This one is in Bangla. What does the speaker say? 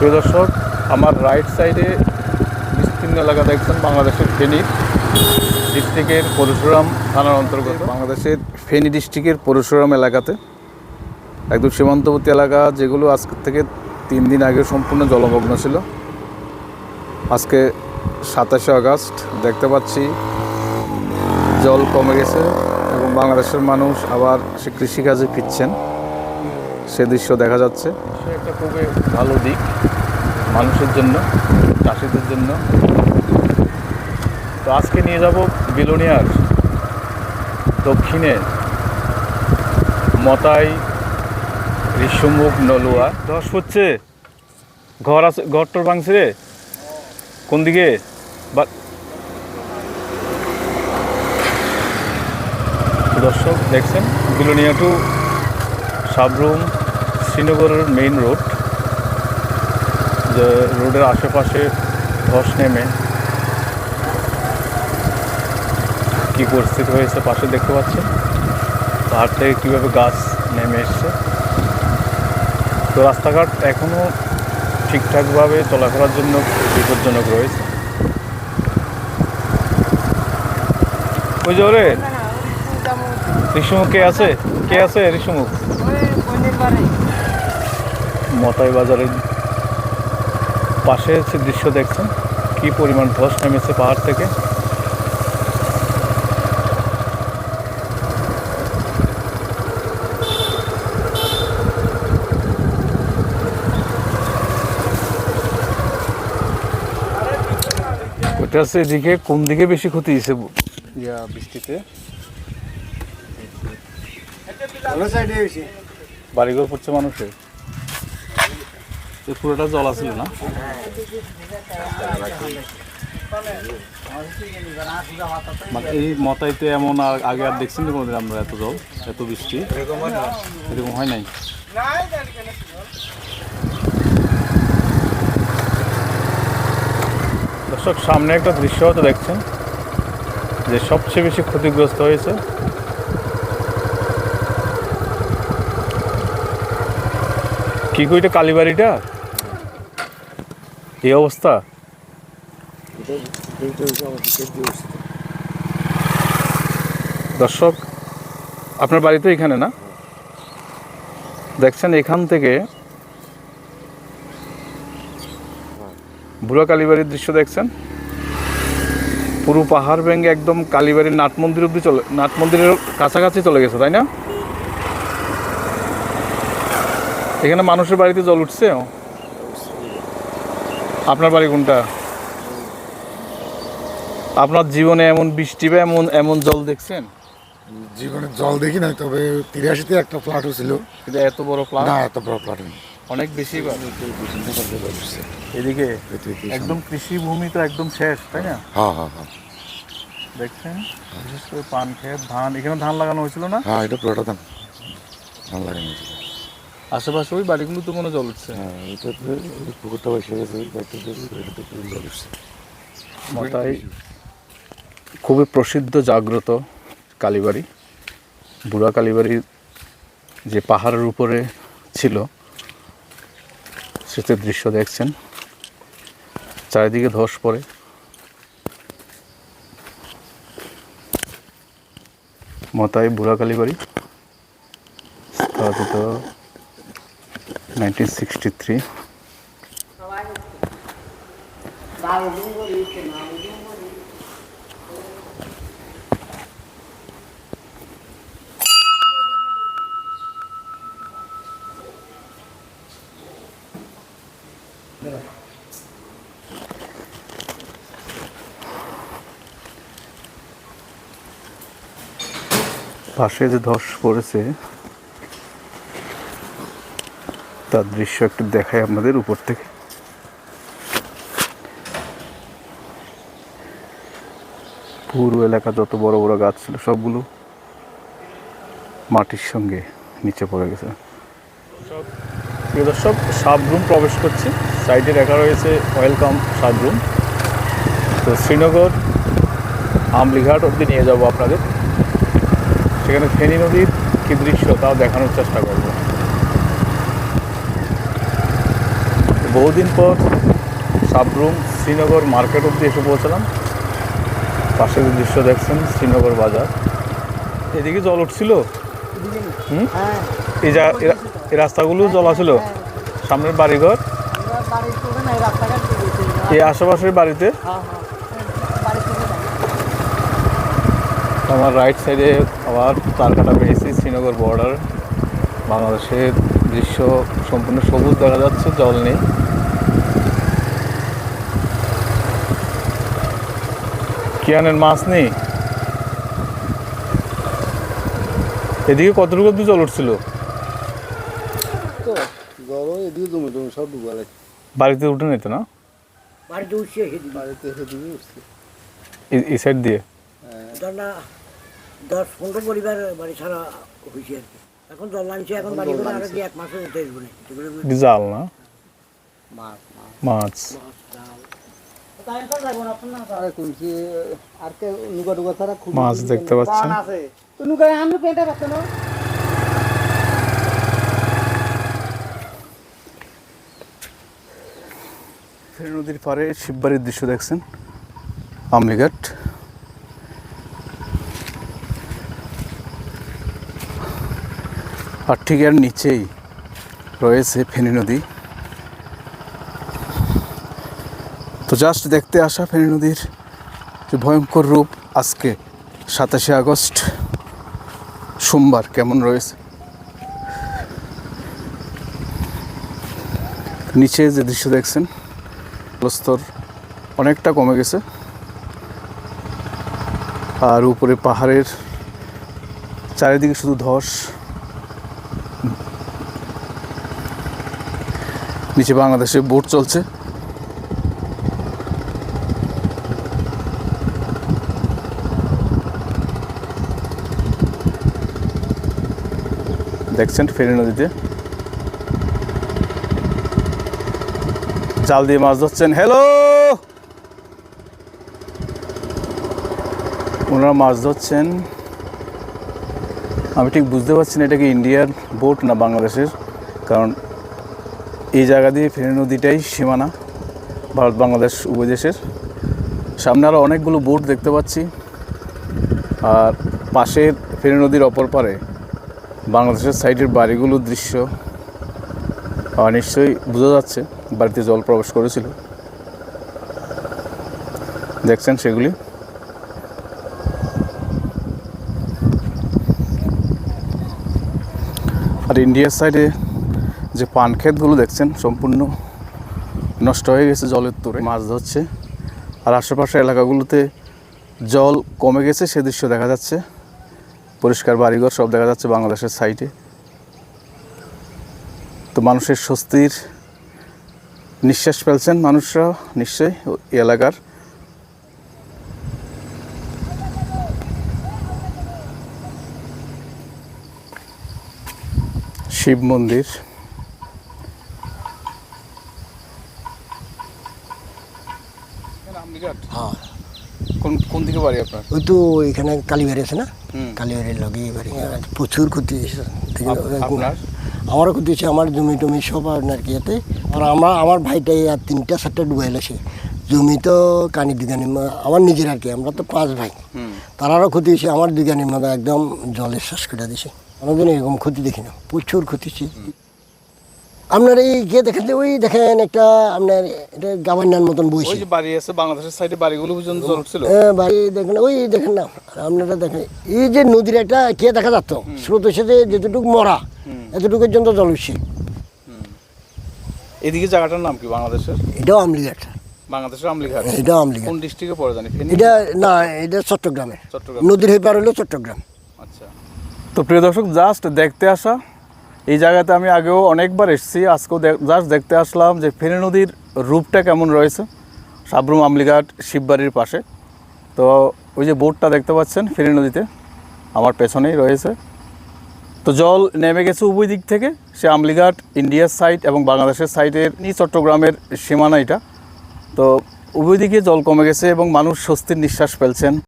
প্রিয় দর্শক, আমার রাইট সাইডে বিস্তীর্ণ এলাকা দেখছেন বাংলাদেশের ফেনী ডিস্ট্রিক্টের পরশুরাম থানার অন্তর্গত। বাংলাদেশের ফেনী ডিস্ট্রিক্টের পরশুরাম এলাকাতে। একদম সীমান্তবর্তী এলাকা যেগুলো আজকে থেকে তিন দিন আগে সম্পূর্ণ জলমগ্ন ছিল। আজকে সাতাশে আগস্ট দেখতে পাচ্ছি জল কমে গেছে এবং বাংলাদেশের মানুষ আবার সে কৃষিকাজে ফিরছেন। সে দৃশ্য দেখা যাচ্ছে। একটা খুবই ভালো দিক, মানুষের জন্য, চাষিদের জন্য। তো আজকে নিয়ে যাব বিলোনিয়ার দক্ষিণে মতাই ঋষ্যমুখ নলুয়া। ধস হচ্ছে ঘর আছে, ঘর টর ভাঙছে কোন দিকে? বা দর্শক, দেখছেন? বিলোনিয়া টু সাবরুম শ্রীনগরের মেইন রোড যে রোডের আশেপাশে ধস নেমে কি পরিস্থিতি হয়েছে পাশে দেখতে পাচ্ছেন? পাহাড় থেকে কীভাবে গাছ নেমে এসছে। তো রাস্তাঘাট এখনও ঠিকঠাকভাবে চলাফেরার জন্য বিপজ্জনক রয়েছে। ওই যে ওরে ঋষিমুখ কে আছে? কে আছে ঋষিমুখ মতাই বাজারের পাশে হচ্ছে দৃশ্য দেখছেন কি পরিমাণ ধস নেমেছে পাহাড় থেকে। হচ্ছে এদিকে কোন দিকে বেশি ক্ষতি হয়েছে? ইয়া বৃষ্টিতে। বাড়িঘর পড়ছে মানুষের। পুরোটা জল আছিল না? মানে এই মতাইতে এমন আর- আগে আর দেখছেন না কোনোদিন আমরা এত জল, এত বৃষ্টি? এরকম হয় নাই? দর্শক, সামনে একটা দৃশ্য হয়তো দেখছেন, যে সবচেয়ে বেশি ক্ষতিগ্রস্ত হয়েছে। কি কইটা কালীবাড়িটা? এই অবস্থা? দর্শক, আপনার বাড়ি তো এখানে না? দেখছেন এখান থেকে বুড়া কালীবাড়ির দৃশ্য দেখছেন? পুরো পাহাড় ভেঙে একদম কালীবাড়ির নাট মন্দির অব্দি চলে, নাট মন্দিরের কাছাকাছি চলে গেছে, তাই না? এখানে মানুষের বাড়িতে জল উঠছে? আপনার বাড়ি কোনটা? আপনার জীবনে এমন বৃষ্টি বা এমন এমন জল দেখছেন? জীবনে জল দেখি নাই তবে তিরাশিতে একটা ফ্ল্যাট হয়েছিল। এটা এত বড় প্লান না এত বড় ফ্ল্যাট অনেক বেশি এদিকে একদম কৃষি ভূমি তো একদম শেষ তাই না? হ্যাঁ হ্যাঁ হ্যাঁ। দেখছেন? বিশেষ করে পান খেত ধান এখানে ধান লাগানো হয়েছিল না? হ্যাঁ এটা পুরোটা ধান ভালো লাগে না আশেপাশে ওই বাড়িগুলো তো কোনো জল উঠছে। হ্যাঁ এটা তো পুকুরটা বসে গেছে ওই বাড়িটাতে জল উঠছে। মাথায় খুবই প্রসিদ্ধ জাগ্রত কালীবাড়ি। বুড়া কালীবাড়ি যে পাহাড়ের উপরে ছিল সেতে দৃশ্য দেখছেন। চারিদিকে ধস পড়ে। মতাই বুড়া কালীবাড়ি। স্থাপিত সিক্সটি থ্রি পাশে যে ধস পড়েছে তার দৃশ্য একটু দেখায় আপনাদের উপর থেকে। পুরো এলাকা যত বড় বড় গাছ ছিল, সবগুলো মাটির সঙ্গে নিচে পড়ে গেছে। প্রিয় দর্শক সাবরুম প্রবেশ করছি। সাইডে লেখা রয়েছে ওয়েলকাম সাবরুম তো শ্রীনগর, আমলিঘাট অবধি নিয়ে যাব আপনাদের। সেখানে ফেনী নদীর কী দৃশ্য, তাও দেখানোর চেষ্টা করব। বহুদিন পর সাবরুম শ্রীনগর মার্কেট অব্দি এসে পৌঁছলাম। পাশের দৃশ্য দেখছেন শ্রীনগর বাজার। এদিকে জল উঠছিল? হুম? হ্যাঁ। এই যা এই রাস্তাগুলো জল আছিল সামনের বাড়িঘর। এই আশেপাশের বাড়িতে? হ্যাঁ, হ্যাঁ। আমার রাইট সাইডে আবার তার কাটা পেয়েছি শ্রীনগর বর্ডার বাংলাদেশের দৃশ্য সম্পূর্ণ সবুজ দেখা যাচ্ছে জল নেই। কিয়ানের মাছ নেই। এদিকে কতটুকু অব্দি জল উঠছিল? বাড়িতে উঠে নিত না? বাড়িতে উঠছে বাড়িতে সেদিকে এই- সাইড দিয়ে? ধর দশ পনেরো পরিবার বাড়ি ছাড়া হয়েছে আর কি। এখন জল নামছে এখন বাড়ি করে আরও এক মাসে উঠে আসব না জাল না? মাছ মাছ। মাছ দেখতে পাচ্ছেন? নদীর পাড়ে শিববাড়ির দৃশ্য দেখছেন? আমলিঘাট আর ঠিক এর নিচেই রয়েছে ফেনী নদী। তো জাস্ট দেখতে আসা ফেনী নদীর যে ভয়ঙ্কর রূপ আজকে সাতাশে আগস্ট, সোমবার কেমন রয়েছে? নিচে যে দৃশ্য দেখছেন, জলস্তর অনেকটা কমে গেছে। আর উপরে পাহাড়ের চারিদিকে শুধু ধস। নিচে বাংলাদেশে বোট চলছে। দেখছেন ফেনী নদীতে। জাল দিয়ে মাছ ধরছেন। হ্যালো ওনারা মাছ ধরছেন। আমি ঠিক বুঝতে পারছি না এটা কি ইন্ডিয়ার বোট না বাংলাদেশের, কারণ এই জায়গা দিয়ে ফেরি নদীটাই সীমানা, ভারত বাংলাদেশ উভয় দেশের সামনে আরও অনেকগুলো বোট দেখতে পাচ্ছি। আর পাশের ফেনী নদীর অপর পারে বাংলাদেশের সাইডের বাড়িগুলোর দৃশ্য নিশ্চয়ই বোঝা যাচ্ছে, বাড়িতে জল প্রবেশ করেছিল। দেখছেন সেগুলি? আর ইন্ডিয়ার সাইডে যে পান ক্ষেতগুলো দেখছেন, সম্পূর্ণ নষ্ট হয়ে গেছে জলের তোরে মাছ ধরছে। আর আশেপাশের এলাকাগুলোতে জল কমে গেছে, সে দৃশ্য দেখা যাচ্ছে। পরিষ্কার বাড়িঘর সব দেখা যাচ্ছে বাংলাদেশের সাইডে। তো মানুষের স্বস্তির নিঃশ্বাস ফেলছেন মানুষরা নিশ্চয়ই এই এলাকার। শিব মন্দির। হ্যাঁ। কোন কোন দিকে বাড়ি আপনার? ওই তো এখানে কালীবাড়ি আছে না? কালীবাড়ির লগে বাড়ি। প্রচুর ক্ষতি আমারও ক্ষতি হয়েছে আমার জমি টমি সব আর কি এতে। আর আমার আমার ভাইটাই আর তিনটা চারটা ডুবাই গেছে জমি তো কানি দুগানি আমার নিজের আর কি আমরা তো পাঁচ ভাই। তারারও ক্ষতি হয়েছে আমার দুগানির মধ্যে একদম জলের শ্বাস করে দিছে। কোনোদিন এরকম ক্ষতি দেখি না প্রচুর ক্ষতি হয়েছে। আপনার এই গিয়ে দেখেন যে ওই দেখেন একটা আপনার এটা গাবান্নার মতন ওই বইছে যে বাড়ি আছে বাংলাদেশের সাইডে বাড়িগুলো পর্যন্ত জল হ্যাঁ, বাড়ি দেখেন ওই দেখেন না আপনারা দেখেন এই যে নদীর একটা কে দেখা যাচ্ছে স্রোত এসে যে যেতটুকু মরা এতটুকু পর্যন্ত জল উঠছে এদিকে জায়গাটার নাম কি বাংলাদেশের? এটাও আমলিঘাট। বাংলাদেশের আমলিঘাট? এটাও আমলিঘাট। কোন ডিস্ট্রিক্টে পড়ে জানি এটা না এটা চট্টগ্রামে। চট্টগ্রাম। নদীর হয়ে পার হলো চট্টগ্রাম। আচ্ছা। তো প্রিয় দর্শক জাস্ট দেখতে আসা এই জায়গাতে আমি আগেও অনেকবার এসেছি। আজকেও জাস্ট দেখতে আসলাম যে ফেনী নদীর রূপটা কেমন রয়েছে। সাবরুম আমলিঘাট শিববাড়ির পাশে। তো ওই যে বোটটা দেখতে পাচ্ছেন ফেনী নদীতে, আমার পেছনেই রয়েছে। তো জল নেমে গেছে উভয় দিক থেকে। সে আমলিঘাট ইন্ডিয়ার সাইড এবং বাংলাদেশের সাইডের নি চট্টগ্রামের সীমানা এটা। তো উভয় দিকে জল কমে গেছে এবং মানুষ স্বস্তির নিঃশ্বাস ফেলছেন।